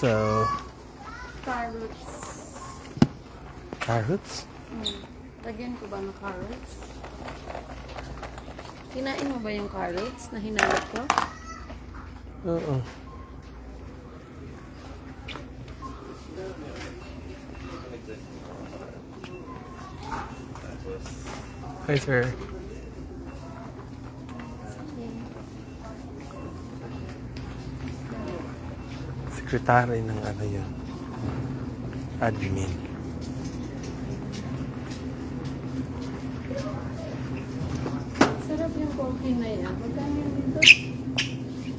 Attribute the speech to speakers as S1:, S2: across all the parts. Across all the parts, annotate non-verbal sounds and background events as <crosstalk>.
S1: So,
S2: Carrots.
S1: carrots?
S2: Hmm. Lagyan ko ba ng carrots? Kinain mo ba yung carrots na hinalot ko?
S1: Oo. Hi, sir. Sekretary ng ano yun. Admin.
S2: Sarap yung coffee na yan. Magkano yun dito?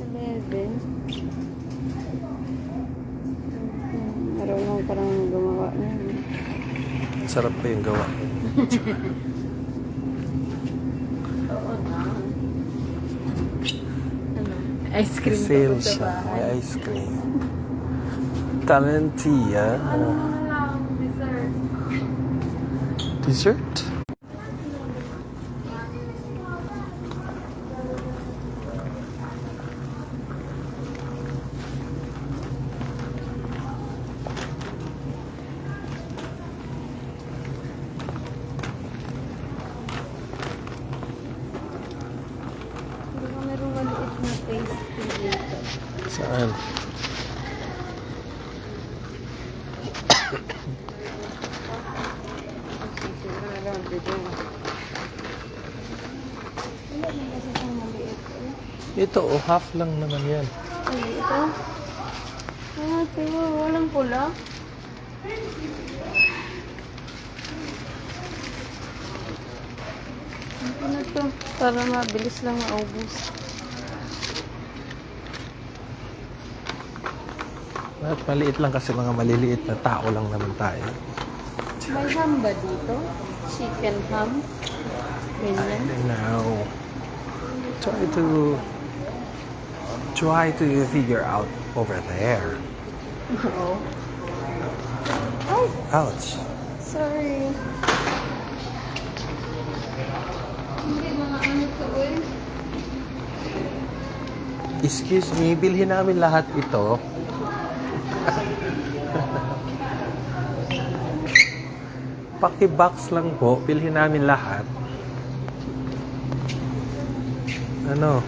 S2: 11. Marunong parang gumawa niya.
S1: Sarap pa yung gawa. <laughs>
S2: Oo na. Ano? Ice cream
S1: Sale siya. May ice cream. Talentia.
S2: Ano na lang, dessert.
S1: Dessert? Saan?
S2: Siguro dito. Wala na kasi itong maliit. eh.
S1: Ito, oh, half lang naman yan.
S2: Ay, ito? Ah, pero walang pula. Ano na to? Para mabilis lang maubos.
S1: At maliit lang kasi mga maliliit na tao lang naman tayo.
S2: May ham ba dito? Chicken ham?
S1: I
S2: Ganyan.
S1: don't know. Try to try to figure out over there. <laughs>
S2: Oo. Ay,
S1: Ouch.
S2: sorry. Hindi mga ano to eh.
S1: Excuse me, bilhin namin lahat ito. Paki-box lang po, bilhin namin lahat. Ano?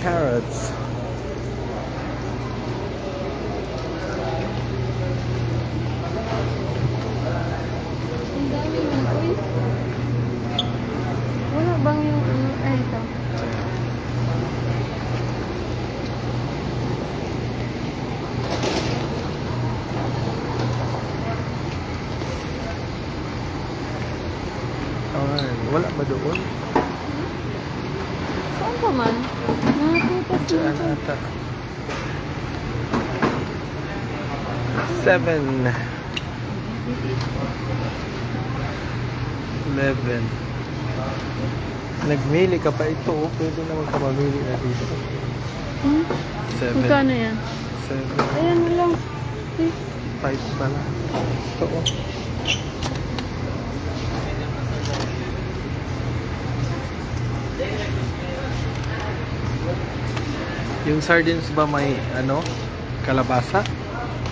S1: Carrots.
S2: Ang dami mo. Uy. Wala bang yung ano? Ay, ito.
S1: Ayan, wala ba doon?
S2: Saan pa man?
S1: Diyan
S2: dito.
S1: ata. Seven. Eleven. Nagmili ka pa ito. oh. Pwede naman ka mamili na dito.
S2: Hmm?
S1: Seven.
S2: Magkano yan?
S1: Seven.
S2: Ayan na lang. Eh,
S1: Five pala. Ito oh. Yung sardines ba may ano? Kalabasa?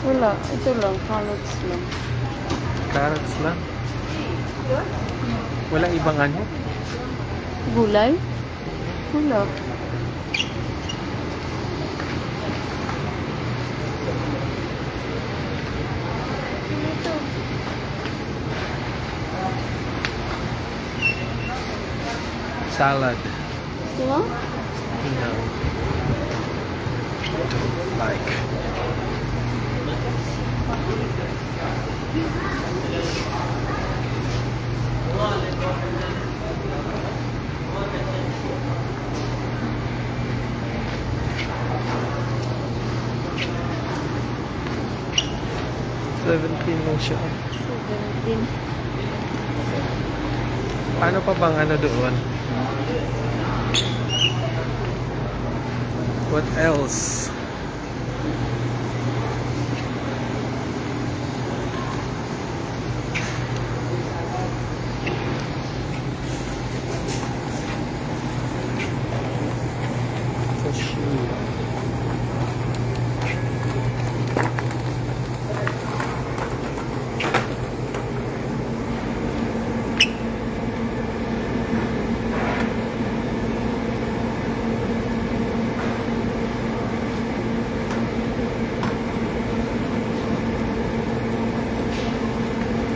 S2: Wala. Ito lang. Carrots lang.
S1: Carrots lang? Walang ibang ano?
S2: Gulay? Wala. Ito.
S1: Salad.
S2: Gusto mo?
S1: No. Don't like. Seventeen lang siya.
S2: 17.
S1: Paano pa bang ano doon? What else?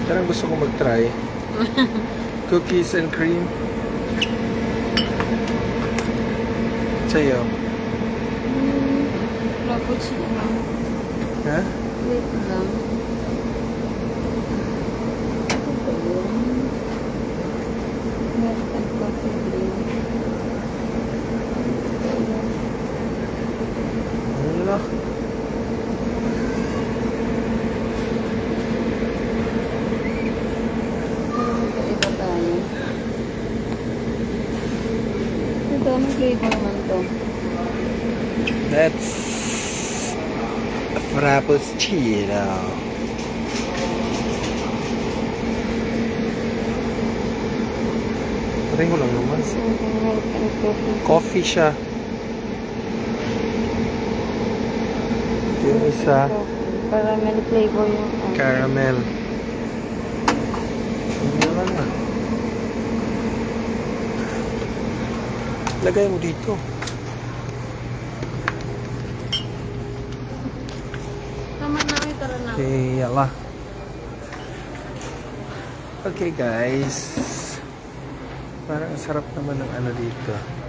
S1: Parang gusto ko mag-try. <laughs> Cookies and cream. Sa'yo.
S2: Hmm, Frappuccino.
S1: Ha?
S2: Wait lang. Ano ba yun? Milk and coffee drink.
S1: Ano?
S2: Pero magkaiba tayo. Ito, anong flavor man to?
S1: That's a frappuccino. Pareho lang naman.
S2: Coffee.
S1: Siya. Yung isa.
S2: Caramel flavor yung ano.
S1: caramel. Lagay mo dito.
S2: Tama na, may tara na.
S1: Okay, yala. Okay guys. Parang ang sarap naman ng ano dito.